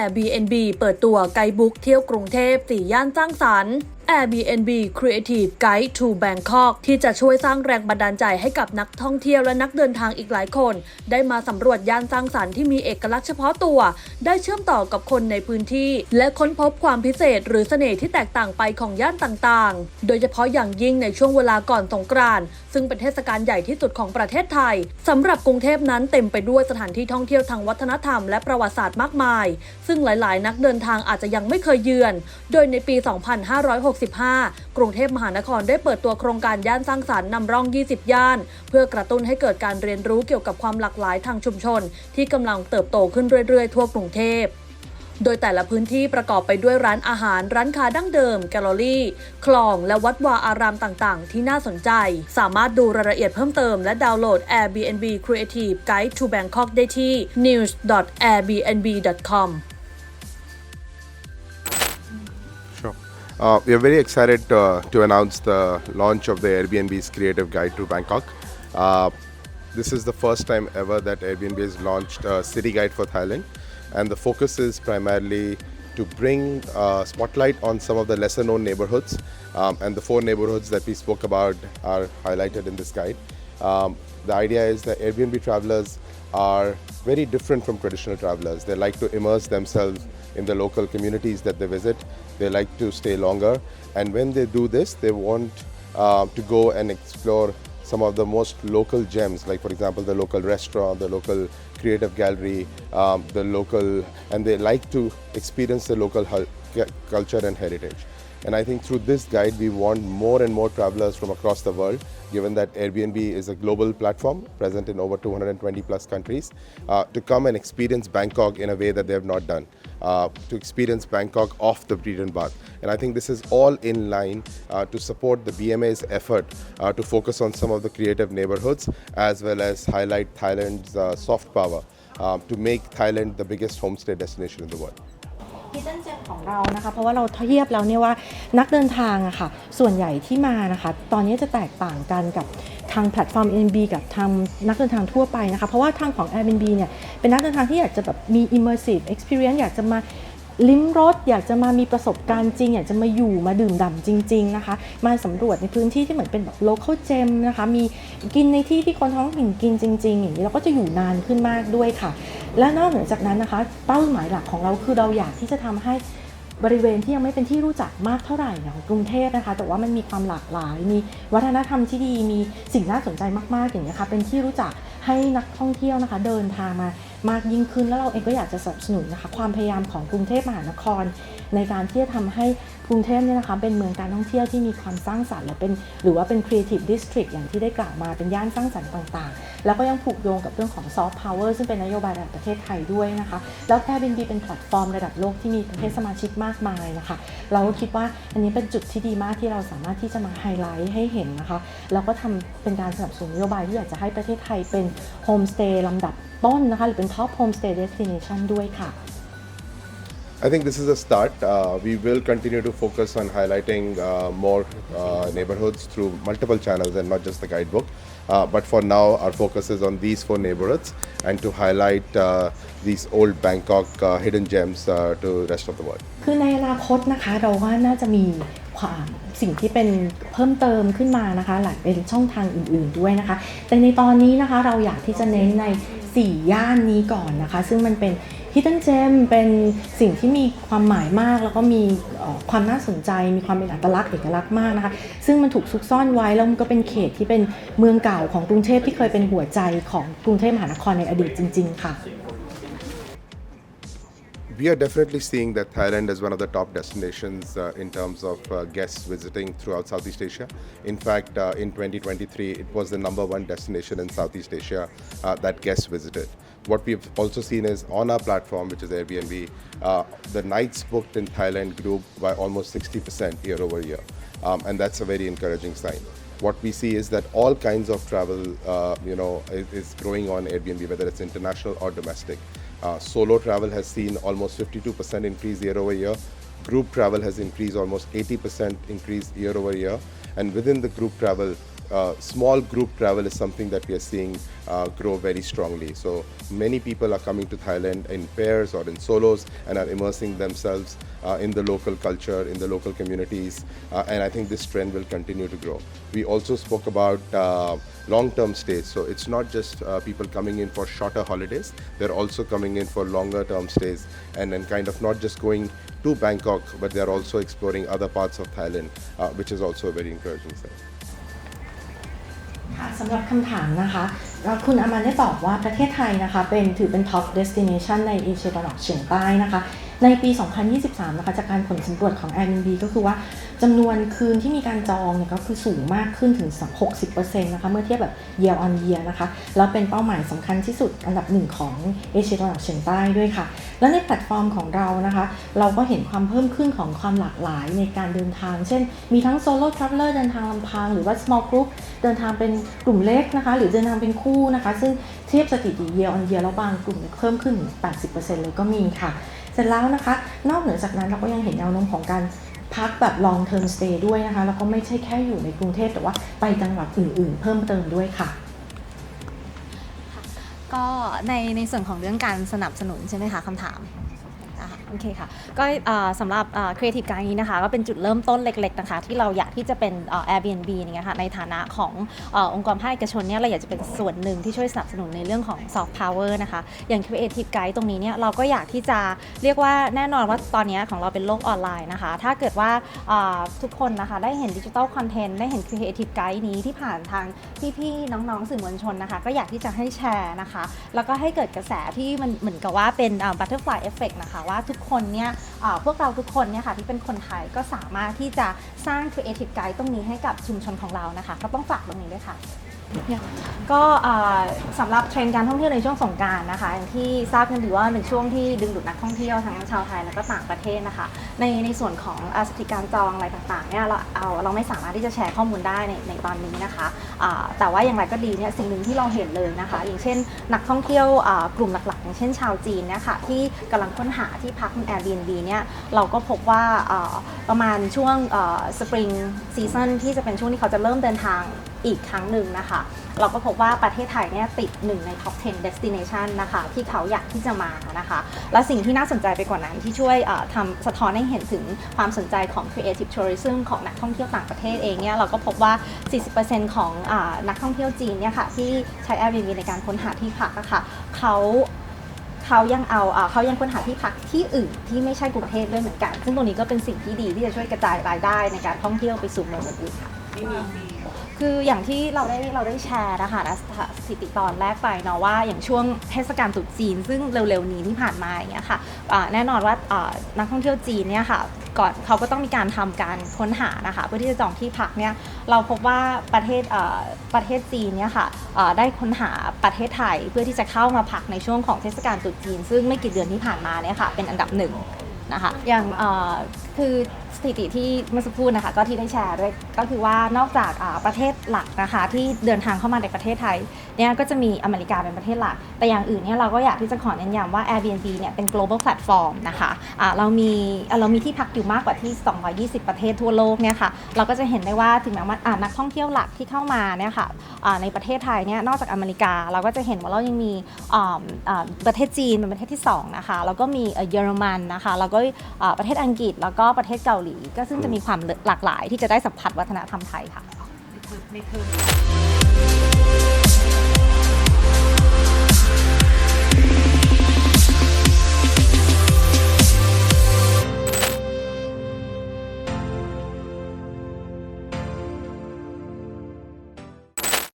Airbnb เปิดตัวไกด์บุ๊กเที่ยวกรุงเทพสี่ย่านสร้างสรรค์ Airbnb Creative Guide to Bangkok ที่จะช่วยสร้างแรงบันดาลใจให้กับนักท่องเที่ยวและนักเดินทางอีกหลายคน ได้มาสำรวจย่านสร้างสรรค์ที่มีเอกลักษณ์เฉพาะตัว ได้เชื่อมต่อกับคนในพื้นที่ และค้นพบความพิเศษหรือเสน่ห์ที่แตกต่างไปของย่านต่างๆ โดยเฉพาะอย่างยิ่งในช่วงเวลาก่อนสงกรานต์ซึ่งเป็นเทศกาลใหญ่ที่สุดของประเทศไทยสำหรับกรุงเทพนั้นเต็มไปด้วยสถานที่ท่องเที่ยวทางวัฒนธรรมและประวัติศาสตร์มากมาย ซึ่งหลาย ๆ นักเดินทางอาจจะยังไม่เคยเยือน โดยในปี 256 2565 กรุงเทพมหานครได้เปิดตัวโครงการย่านสร้างสรรค์นำร่อง 20 ย่าน เพื่อกระตุ้นให้เกิดการเรียนรู้เกี่ยวกับความหลากหลายทางชุมชน ที่กำลังเติบโตขึ้นเรื่อยๆ ทั่วกรุงเทพโดยแต่ละพื้นที่ประกอบไปด้วยร้านอาหาร ร้านค้าดั้งเดิม แกลเลอรี่ คลอง และวัดวาอารามต่างๆ ที่น่าสนใจ สามารถดูรายละเอียดเพิ่มเติมและดาวน์โหลด Airbnb Creative Guide to Bangkok ได้ที่ news.airbnb.com Uh, we are very excited uh, to announce the launch of the Airbnb's Creative Guide to Bangkok. Uh, this is the first time ever that Airbnb has launched a city guide for Thailand, and the focus is primarily to bring uh, spotlight on some of the lesser known neighborhoods. Um, and the four neighborhoods that we spoke about are highlighted in this guide. Um, the idea is that Airbnb travelers are very different from traditional travelers. They like to immerse themselves in the local communities that they visit. They like to stay longer. And when they do this, they want uh, to go and explore some of the most local gems, like, for example, the local restaurant, the local creative gallery, um, the local, and they like to experience the local culture and heritage. And I think through this guide, we want more and more travelers from across the world, given that Airbnb is a global platform present in over 220 plus countries, uh, to come and experience Bangkok in a way that they have not done, uh, to experience Bangkok off the beaten path. And I think this is all in line uh, to support the BMA's effort uh, to focus on some of the creative neighborhoods as well as highlight Thailand's uh, soft power uh, to make Thailand the biggest homestay destination in the world. เรานะคะ เพราะว่าเราเทียบแล้วเนี่ยว่านักเดินทางอะค่ะ ส่วนใหญ่ที่มานะคะ ตอนนี้จะแตกต่างกันกับทางแพลตฟอร์ม Airbnb กับทางนักเดินทางทั่วไปนะคะ เพราะว่าทางของ Airbnb เนี่ยเป็นนักเดินทางที่อยากจะแบบมี immersive experience อยากจะมาลิ้มรสอยากจะมามีประสบการณ์จริง อยากจะมาอยู่มาดื่มด่ำจริง ๆ นะคะ มาสำรวจในพื้นที่ที่เหมือนเป็นแบบ local gem นะคะ มีกินในที่ที่คนท้องถิ่นกินจริง ๆ อย่างนี้เราก็จะอยู่นานขึ้นมากด้วยค่ะ และนอกเหนือจากนั้นนะคะ เป้าหมายหลักของเราคือเราอยากที่จะทำให้ บริเวณที่ยังไม่เป็นที่รู้จักมากเท่าไหร่เนี่ยของกรุงเทพนะคะ แต่ว่ามันมีความหลากหลาย มีวัฒนธรรมที่ดีมีสิ่งน่าสนใจมากๆอย่างนี้ค่ะเป็นที่รู้จักให้นักท่องเที่ยวนะคะ เดินทางมา มากยิ่งขึ้น แล้วเราเองก็อยากจะสนับสนุนนะคะความพยายามของกรุงเทพมหานคร ในการที่จะทำให้กรุงเทพเนี่ยนะคะเป็นเมืองการท่องเที่ยวที่มีความสร้างสรรค์และเป็นหรือว่าเป็น creative district อย่างที่ได้กล่าวมาเป็นย่านสร้างสรรค์ต่างๆ แล้วก็ยังผูกโยงกับเรื่องของ soft power ซึ่งเป็นนโยบายระดับประเทศไทยด้วยนะคะ แล้ว Airbnb เป็นแพลตฟอร์มระดับโลกที่มีประเทศสมาชิกมากมายนะคะ เราก็คิดว่าอันนี้เป็นจุดที่ดีมากที่เราสามารถที่จะมาไฮไลท์ให้เห็นนะคะแล้วก็ทำเป็นการสนับสนุนนโยบายที่อยากจะให้ประเทศไทยเป็นโฮมสเตย์ลำดับ ต้นนะคะหรือเป็น top homestay destination ด้วยค่ะ I think this is a start. Uh, we will continue to focus on highlighting uh, more uh, neighborhoods through multiple channels and not just the guidebook. Uh, but for now, our focus is on these four neighborhoods and to highlight uh, these old Bangkok uh, hidden gems uh, to rest of the world. คือในอนาคตนะคะเราว่าน่าจะมีความสิ่งที่เป็นเพิ่มเติมขึ้นมานะคะหลายเป็นช่องทางอื่นๆด้วยนะคะ แต่ในตอนนี้นะคะเราอยากที่จะเน้นใน 4 ย่านนี้ก่อนนะคะ ซึ่งมันเป็น Hidden Gem เป็นสิ่งที่มีความหมายมาก แล้วก็มีความน่าสนใจมีความเป็นอัตลักษณ์เอกลักษณ์มากนะคะ ซึ่งมันถูกซุกซ่อนไว้ แล้วมันก็เป็นเขตที่เป็นเมืองเก่าของกรุงเทพที่เคยเป็นหัวใจของกรุงเทพมหานครในอดีตจริง ๆ ค่ะ We are definitely seeing that Thailand is one of the top destinations uh, in terms of uh, guests visiting throughout Southeast Asia. In fact, uh, in 2023, it was the number one destination in Southeast Asia uh, that guests visited. What we've also seen is on our platform, which is Airbnb, uh, the nights booked in Thailand grew by almost 60% year over year. Um, and that's a very encouraging sign what we see is that all kinds of travel, uh, you know, is, is growing on Airbnb, whether it's international or domestic. Uh, solo travel has seen almost 52% increase year over year. Group travel has increased almost 80% increase year over year. And within the group travel, uh, small group travel is something that we are seeing uh, grow very strongly. So many people are coming to Thailand in pairs or in solos and are immersing themselves uh, in the local culture, in the local communities, uh, and I think this trend will continue to grow. We also spoke about uh, long-term stays, so it's not just people coming in for shorter holidays; they're also coming in for longer-term stays, and then kind of not just going to Bangkok, but they're also exploring other parts of Thailand, which is also a very encouraging sign. ค่ะสำหรับคำถามนะคะคุณอามันได้ตอบว่าประเทศไทยนะคะ เป็นถือเป็น top destination ในเอเชียตะวันออกเฉียงใต้นะคะ ในปี 2023 นะคะจากการผลสำรวจของ Airbnb ก็คือว่าจำนวนคืนที่มีการจองเนี่ยก็คือสูงมากขึ้นถึง 60%นะคะเมื่อเทียบแบบ year on year นะคะ แล้วเป็นเป้าหมายสำคัญที่สุดอันดับหนึ่งของเอเชียตะวันออกเฉียงใต้ด้วยค่ะ และในแพลตฟอร์มของเรานะคะ เราก็เห็นความเพิ่มขึ้นของความหลากหลายในการเดินทาง เช่น มีทั้ง solo traveler เดินทางลำพัง หรือว่า small group เดินทางเป็นกลุ่มเล็กนะคะ หรือเดินทางเป็นคู่นะคะ ซึ่งเทียบสถิติ year on year แล้วบางกลุ่มเพิ่มขึ้น 80%เลยก็มีค่ะ ร็จแล้วนะคะ นอกเหนือจากนั้นเราก็ยังเห็นแนวโน้มของการพักแบบ long term stay ด้วยนะคะ แล้วก็ไม่ใช่แค่อยู่ในกรุงเทพแต่ว่าไปจังหวัดอื่นๆ เพิ่มเติมด้วยค่ะก็ในในส่วนของเรื่องการสนับสนุนใช่ไหมคะคำถาม โอเคค่ะ ก็สำหรับเอ่อ Creative Guide นี้นะคะ ก็เป็นจุดเริ่มต้นเล็ก ๆ นะคะ ที่เราอยากที่จะเป็นเอ่อ Airbnb เงี้ยค่ะในฐานะขององค์กรภาคเอกชนเนี่ยเราอยากจะเป็นส่วนหนึ่งที่ช่วยสนับสนุนในเรื่องของ Soft Power นะคะ อย่าง Creative Guide ตรงนี้เนี่ยเราก็อยากที่จะเรียกว่าแน่นอนว่าตอนนี้ของเราเป็นโลกออนไลน์นะคะ ถ้าเกิดว่าทุกคนนะคะได้เห็นดิจิทัลคอนเทนต์ได้เห็น Creative Guide นี้ที่ผ่านทางพี่ๆน้องๆสื่อมวลชนนะคะ ก็อยากที่จะให้แชร์นะคะ แล้วก็ให้เกิดกระแสที่มันเหมือนกับว่าเป็นเอ่อ butterfly effect นะคะว่าทุกคนเนี่ยพวกเราทุกคนเนี่ยค่ะที่เป็นคนไทยก็สามารถที่จะสร้าง creative guide ตรงนี้ให้กับชุมชนของเรานะคะ ก็ต้องฝากตรงนี้ด้วยค่ะ ก็สำหรับเทรนด์การท่องเที่ยวในช่วงสงการนะคะ อย่างที่ทราบกันดีว่าเป็นช่วงที่ดึงดูดนักท่องเที่ยวทั้งชาวไทยแล้วก็ต่างประเทศนะคะ ในในส่วนของสถิติการจองอะไรต่างๆเนี่ยเราเอาเราไม่สามารถที่จะแชร์ข้อมูลได้ในในตอนนี้นะคะแต่ว่าอย่างไรก็ดีเนี่ยสิ่งหนึ่งที่เราเห็นเลยนะคะ อย่างเช่น นักท่องเที่ยวกลุ่มหลักๆ อย่างเช่นชาวจีนเนี่ยค่ะที่กำลังค้นหาที่พักใน Airbnb เนี่ยเราก็พบว่าอ่าประมาณช่วงสปริงซีซันที่จะเป็นช่วงที่เขาจะเริ่มเดินทาง อีกครั้งหนึ่งนะคะ เราก็พบว่าประเทศไทยเนี่ยติดหนึ่งใน top 10 destination นะคะ ที่เขาอยากที่จะมานะคะ และสิ่งที่น่าสนใจไปกว่านั้นที่ช่วยทำสะท้อนให้เห็นถึงความสนใจของ creative tourism ของนักท่องเที่ยวต่างประเทศเองเนี่ยเราก็พบว่า 40%ของอนักท่องเที่ยวจีนเนี่ยค่ะที่ใช้ Airbnb ในการค้นหาที่พักอะค่ะเขาเขายังเอาอ่าเขายังค้นหาที่พักที่อื่นที่ไม่ใช่กรุงเทพด้วยเหมือนกัน ซึ่งตรงนี้ก็เป็นสิ่งที่ดีที่จะช่วยกระจายรายได้ในการท่องเที่ยวไปสู่เมืองอื่นๆค่ะ คืออย่างที่เราได้เราได้แชร์นะคะสถิติตอนแรกไปเนาะว่าอย่างช่วงเทศกาลตรุษจีน ซึ่งเร็วๆนี้ที่ผ่านมาอย่างเงี้ยค่ะแน่นอนว่านักท่องเที่ยวจีนเนี่ยค่ะก่อนเขาก็ต้องมีการทำการค้นหานะคะ เพื่อที่จะจองที่พักเนี่ยเราพบว่าประเทศประเทศจีนเนี่ยค่ะได้ค้นหาประเทศไทยเพื่อที่จะเข้ามาพักในช่วงของเทศกาลตรุษจีน ซึ่งไม่กี่เดือนที่ผ่านมาเนี่ยค่ะเป็นอันดับหนึ่ง นะคะ อย่างคือสถิติที่เมื่อสักครู่นะคะก็ที่ได้แชร์ด้วยก็คือว่านอกจากประเทศหลักนะคะที่เดินทางเข้ามาในประเทศไทยเนี่ยก็จะมีอเมริกาเป็นประเทศหลัก แต่อย่างอื่นเนี่ยเราก็อยากที่จะขอเน้นย้ำว่า Airbnb เนี่ยเป็น global platform นะคะอ่าเรามีเรามีที่พักอยู่มากกว่าที่ 220 ประเทศทั่วโลกเนี่ยค่ะเราก็จะเห็นได้ว่าถึงแม้ว่านักท่องเที่ยวหลักที่เข้ามาเนี่ยค่ะอ่าในประเทศไทยเนี่ยนอกจากอเมริกา เราก็จะเห็นว่าเรายังมีประเทศจีนเป็นประเทศที่สองนะคะแล้วก็มีเอ่อเยอรมันนะคะแล้วก็อ่าประเทศอังกฤษ แล้วก็ประเทศเกาหลี ก็ซึ่งจะมีความหลากหลาย ที่จะได้สัมผัสวัฒนธรรมไทยค่ะ